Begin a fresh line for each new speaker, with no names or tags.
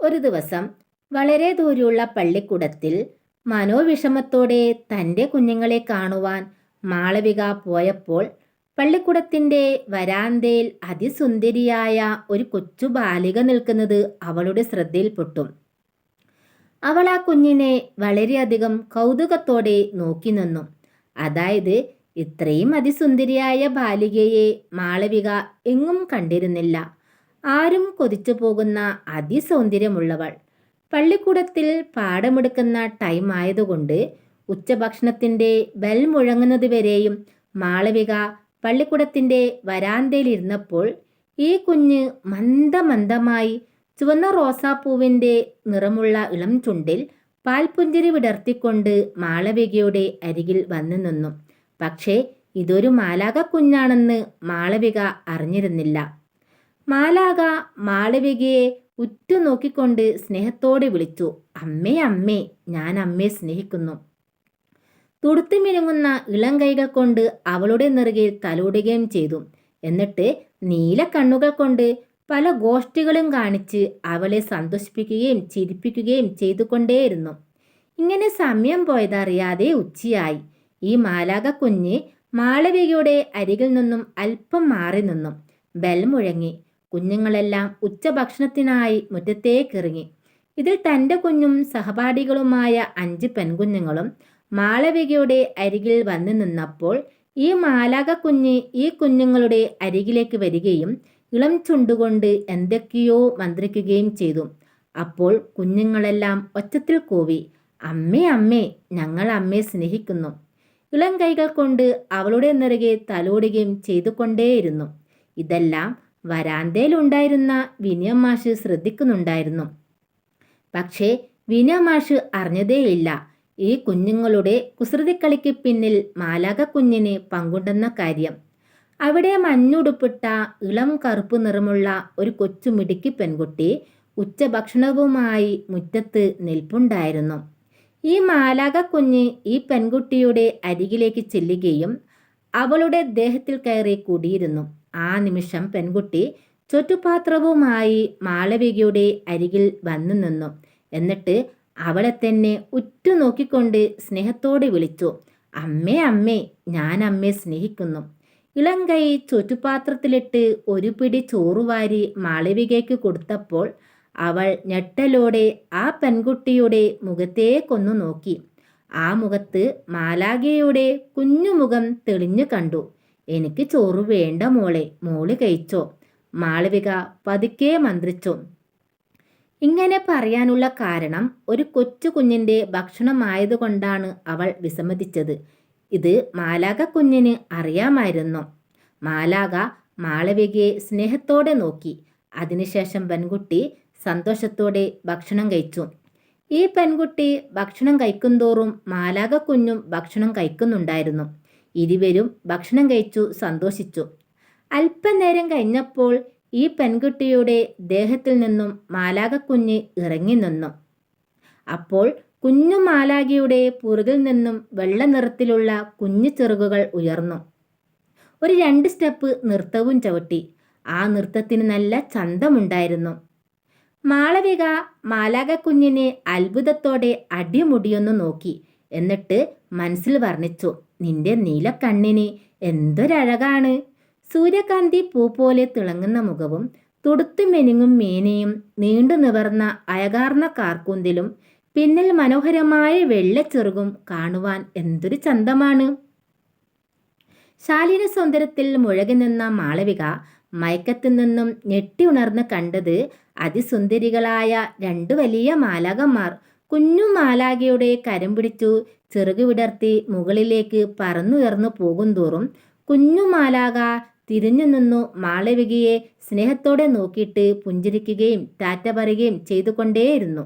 ഒരു ദിവസം വളരെ ദൂരെയുള്ള പള്ളിക്കൂടത്തിൽ മനോവിഷമത്തോടെ തന്റെ കുഞ്ഞുങ്ങളെ കാണുവാൻ മാളവിക പോയപ്പോൾ പള്ളിക്കൂടത്തിന്റെ വരാന്തയിൽ അതിസുന്ദരിയായ ഒരു കൊച്ചു ബാലിക നിൽക്കുന്നത് അവളുടെ ശ്രദ്ധയിൽപ്പെട്ടു. അവൾ ആ കുഞ്ഞിനെ വളരെയധികം കൗതുകത്തോടെ നോക്കി നിന്നു. അതായത് ഇത്രയും അതിസുന്ദരിയായ ബാലികയെ മാളവിക എങ്ങും കണ്ടിരുന്നില്ല. ആരും കൊതിച്ചു പോകുന്ന അതിസൗന്ദര്യമുള്ളവൾ. പള്ളിക്കൂടത്തിൽ പാഠമെടുക്കുന്ന ടൈം ആയതുകൊണ്ട് ഉച്ചഭക്ഷണത്തിന്റെ ബെൽ മുഴങ്ങുന്നത് വരെയും മാളവിക പള്ളിക്കൂടത്തിന്റെ വരാന്തയിലിരുന്നപ്പോൾ ഈ കുഞ്ഞ് മന്ദമന്ദമായി ചുവന്ന റോസാപ്പൂവിന്റെ നിറമുള്ള ഇളം ചുണ്ടിൽ പാൽപുഞ്ചിരി വിടർത്തിക്കൊണ്ട് മാളവികയുടെ അരികിൽ വന്നു നിന്നു. പക്ഷേ ഇതൊരു മാലാക കുഞ്ഞാണെന്ന് മാളവിക അറിഞ്ഞിരുന്നില്ല. മാലാക മാളവികയെ ഉറ്റുനോക്കിക്കൊണ്ട് സ്നേഹത്തോടെ വിളിച്ചു അമ്മേ അമ്മേ ഞാൻ അമ്മയെ സ്നേഹിക്കുന്നു. തുടുത്തു മിനുങ്ങുന്ന ഇളം കൈകൾ കൊണ്ട് അവളുടെ നെറുകയിൽ തലോടുകയും ചെയ്തു. എന്നിട്ട് നീല കണ്ണുകൾ കൊണ്ട് പല ഗോഷ്ഠികളും കാണിച്ച് അവളെ സന്തോഷിപ്പിക്കുകയും ചിരിപ്പിക്കുകയും ചെയ്തുകൊണ്ടേയിരുന്നു. ഇങ്ങനെ സമയം പോയതറിയാതെ ഉച്ചയായി. ഈ മാലാക കുഞ്ഞ് മാളവികയുടെ അരികിൽ നിന്നും അല്പം മാറി നിന്നു. ബെൽ മുഴങ്ങി. കുഞ്ഞുങ്ങളെല്ലാം ഉച്ചഭക്ഷണത്തിനായി മുറ്റത്തേക്കിറങ്ങി ഇതിൽ തന്റെ കുഞ്ഞും സഹപാഠികളുമായ അഞ്ച് പെൺകുഞ്ഞുങ്ങളും മാളവികയുടെ അരികിൽ വന്നു നിന്നപ്പോൾ ഈ മാലാക കുഞ്ഞ് ഈ കുഞ്ഞുങ്ങളുടെ അരികിലേക്ക് വരികയും ഇളം ചുണ്ടുകൊണ്ട് എന്തൊക്കെയോ മന്ത്രിക്കുകയും ചെയ്തു. അപ്പോൾ കുഞ്ഞുങ്ങളെല്ലാം ഒച്ചത്തിൽ കൂവി അമ്മേ അമ്മേ ഞങ്ങൾ അമ്മയെ സ്നേഹിക്കുന്നു ഇളം കൈകൾ കൊണ്ട് അവളുടെ നിറകെ തലോടുകയും ചെയ്തുകൊണ്ടേയിരുന്നു. ഇതെല്ലാം വരാന്തയിലുണ്ടായിരുന്ന വിനയം മാഷ് ശ്രദ്ധിക്കുന്നുണ്ടായിരുന്നു. പക്ഷേ വിനയ മാഷ് അറിഞ്ഞതേയില്ല. ഈ കുഞ്ഞുങ്ങളുടെ കുസൃതിക്കളിക്ക് പിന്നിൽ മാലാക കുഞ്ഞിന് പങ്കുണ്ടെന്ന കാര്യം. അവിടെ മഞ്ഞുടുപ്പിട്ട ഇളം കറുപ്പ് നിറമുള്ള ഒരു കൊച്ചു മിടുക്കി പെൺകുട്ടി ഉച്ചഭക്ഷണവുമായി മുറ്റത്ത് നിൽപ്പുണ്ടായിരുന്നു. ഈ മാലാക കുഞ്ഞ് ഈ പെൺകുട്ടിയുടെ അരികിലേക്ക് ചെല്ലുകയും അവളുടെ ദേഹത്തിൽ കയറി കൂടിയിരുന്നു. ആ നിമിഷം പെൺകുട്ടി ചുറ്റുപാത്രവുമായി മാളവികയുടെ അരികിൽ വന്നു നിന്നു. എന്നിട്ട് അവളെ തന്നെ ഉറ്റുനോക്കിക്കൊണ്ട് സ്നേഹത്തോടെ വിളിച്ചു. അമ്മേ അമ്മേ ഞാൻ അമ്മയെ സ്നേഹിക്കുന്നു ഇളം കൈ ചുറ്റുപാത്രത്തിലിട്ട് ഒരു പിടി ചോറുവാരി മാളവികയ്ക്ക് കൊടുത്തപ്പോൾ അവൾ ഞെട്ടലോടെ ആ പെൺകുട്ടിയുടെ മുഖത്തേക്കൊന്നു നോക്കി. ആ മുഖത്ത് മാലാകയുടെ കുഞ്ഞുമുഖം തെളിഞ്ഞു കണ്ടു. എനിക്ക് ചോറ് വേണ്ട മോളെ മോൾ കഴിച്ചോ. മാളവിക പതുക്കെ മന്ത്രിച്ചു. ഇങ്ങനെ പറയാനുള്ള കാരണം ഒരു കൊച്ചു കുഞ്ഞിന്റെ ഭക്ഷണമായതുകൊണ്ടാണ് അവൾ വിസമ്മതിച്ചത്. ഇത് മാലാക കുഞ്ഞിന് അറിയാമായിരുന്നു. മാലാക മാളവികയെ സ്നേഹത്തോടെ നോക്കി. അതിനുശേഷം പെൺകുട്ടി സന്തോഷത്തോടെ ഭക്ഷണം കഴിച്ചു. ഈ പെൺകുട്ടി ഭക്ഷണം കഴിക്കുന്തോറും മാലാക കുഞ്ഞും ഭക്ഷണം കഴിക്കുന്നുണ്ടായിരുന്നു. ഇരുവരും ഭക്ഷണം കഴിച്ചു സന്തോഷിച്ചു. അല്പനേരം കഴിഞ്ഞപ്പോൾ ഈ പെൺകുട്ടിയുടെ ദേഹത്തിൽ നിന്നും മാലാകക്കുഞ്ഞ് ഇറങ്ങി നിന്നു. അപ്പോൾ കുഞ്ഞു മാലാകിയുടെ പുറകിൽ നിന്നും വെള്ള നിറത്തിലുള്ള കുഞ്ഞു ചെറുകുകൾ ഉയർന്നു. ഒരു രണ്ട് സ്റ്റെപ്പ് നൃത്തവും ചവിട്ടി. ആ നൃത്തത്തിന് നല്ല ചന്തമുണ്ടായിരുന്നു. മാളവിക മാലാകക്കുഞ്ഞിനെ അത്ഭുതത്തോടെ അടിമുടിയൊന്നു നോക്കി. എന്നിട്ട് മനസ്സിൽ വർണിച്ചു നിന്റെ നീലക്കണ്ണിന് എന്തൊരഴകാണ്. സൂര്യകാന്തി പൂ പോലെ തിളങ്ങുന്ന മുഖവും തുടുത്തു മെനിങ്ങും മേനയും നീണ്ടു നിവർന്ന അയകാർന്ന കാർക്കൂന്തിലും പിന്നിൽ മനോഹരമായ വെള്ളച്ചെറുകും കാണുവാൻ എന്തൊരു ചന്തമാണ്. ശാലീന സൗന്ദര്യത്തിൽ മുഴകി നിന്ന മാളവിക മയക്കത്തു നിന്നും ഞെട്ടി ഉണർന്ന് കണ്ടത് അതിസുന്ദരികളായ രണ്ടു വലിയ മാലാകന്മാർ കുഞ്ഞു മാലാകയുടെ കരം പിടിച്ചു ചെറുകു വിടർത്തി മുകളിലേക്ക് പറന്നുയർന്നു പോകുന്തോറും കുഞ്ഞു മാലാക തിരിഞ്ഞു നിന്നു മാളവികയെ സ്നേഹത്തോടെ നോക്കിയിട്ട് പുഞ്ചിരിക്കുകയും ടാറ്റ പറയുകയും ചെയ്തുകൊണ്ടേയിരുന്നു.